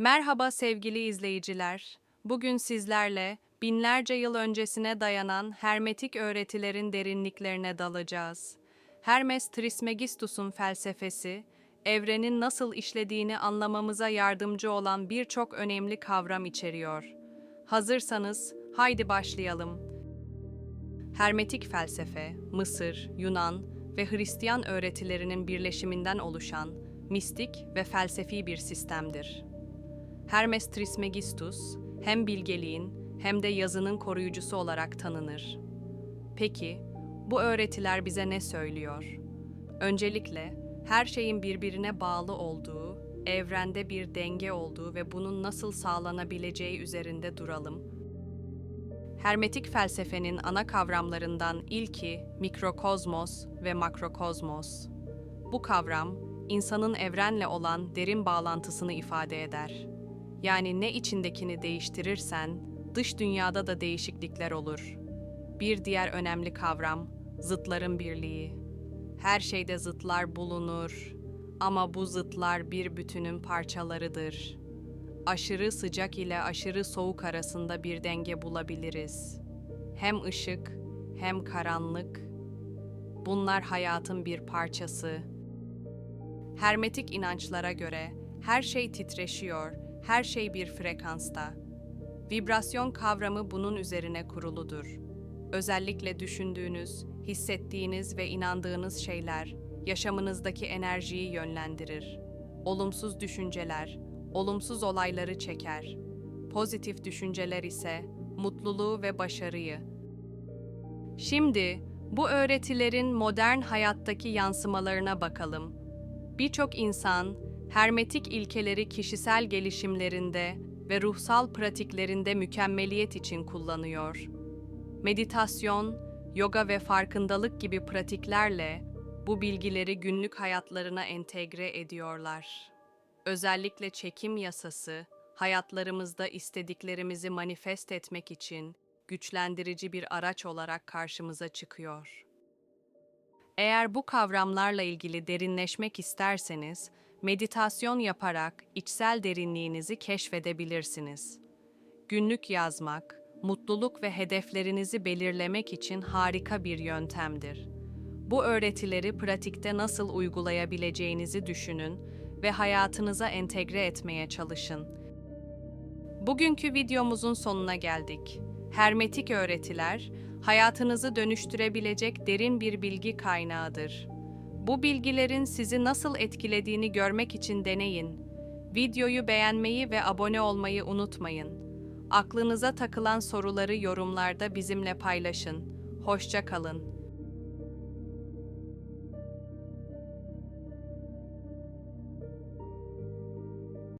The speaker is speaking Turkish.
Merhaba sevgili izleyiciler. Bugün sizlerle binlerce yıl öncesine dayanan hermetik öğretilerin derinliklerine dalacağız. Hermes Trismegistus'un felsefesi, evrenin nasıl işlediğini anlamamıza yardımcı olan birçok önemli kavram içeriyor. Hazırsanız haydi başlayalım. Hermetik felsefe, Mısır, Yunan ve Hristiyan öğretilerinin birleşiminden oluşan mistik ve felsefi bir sistemdir. Hermes Trismegistus hem bilgeliğin hem de yazının koruyucusu olarak tanınır. Peki, bu öğretiler bize ne söylüyor? Öncelikle, her şeyin birbirine bağlı olduğu, evrende bir denge olduğu ve bunun nasıl sağlanabileceği üzerinde duralım. Hermetik felsefenin ana kavramlarından ilki mikrokozmos ve makrokozmos. Bu kavram, insanın evrenle olan derin bağlantısını ifade eder. Yani ne içindekini değiştirirsen, dış dünyada da değişiklikler olur. Bir diğer önemli kavram, zıtların birliği. Her şeyde zıtlar bulunur ama bu zıtlar bir bütünün parçalarıdır. Aşırı sıcak ile aşırı soğuk arasında bir denge bulabiliriz. Hem ışık hem karanlık. Bunlar hayatın bir parçası. Hermetik inançlara göre her şey titreşiyor, her şey bir frekansta. Vibrasyon kavramı bunun üzerine kuruludur. Özellikle düşündüğünüz, hissettiğiniz ve inandığınız şeyler yaşamınızdaki enerjiyi yönlendirir. Olumsuz düşünceler olumsuz olayları çeker. Pozitif düşünceler ise mutluluğu ve başarıyı. Şimdi bu öğretilerin modern hayattaki yansımalarına bakalım. Birçok insan hermetik ilkeleri kişisel gelişimlerinde ve ruhsal pratiklerinde mükemmeliyet için kullanıyor. Meditasyon, yoga ve farkındalık gibi pratiklerle bu bilgileri günlük hayatlarına entegre ediyorlar. Özellikle çekim yasası, hayatlarımızda istediklerimizi manifest etmek için güçlendirici bir araç olarak karşımıza çıkıyor. Eğer bu kavramlarla ilgili derinleşmek isterseniz, meditasyon yaparak içsel derinliğinizi keşfedebilirsiniz. Günlük yazmak, mutluluk ve hedeflerinizi belirlemek için harika bir yöntemdir. Bu öğretileri pratikte nasıl uygulayabileceğinizi düşünün ve hayatınıza entegre etmeye çalışın. Bugünkü videomuzun sonuna geldik. Hermetik öğretiler, hayatınızı dönüştürebilecek derin bir bilgi kaynağıdır. Bu bilgilerin sizi nasıl etkilediğini görmek için deneyin. Videoyu beğenmeyi ve abone olmayı unutmayın. Aklınıza takılan soruları yorumlarda bizimle paylaşın. Hoşça kalın.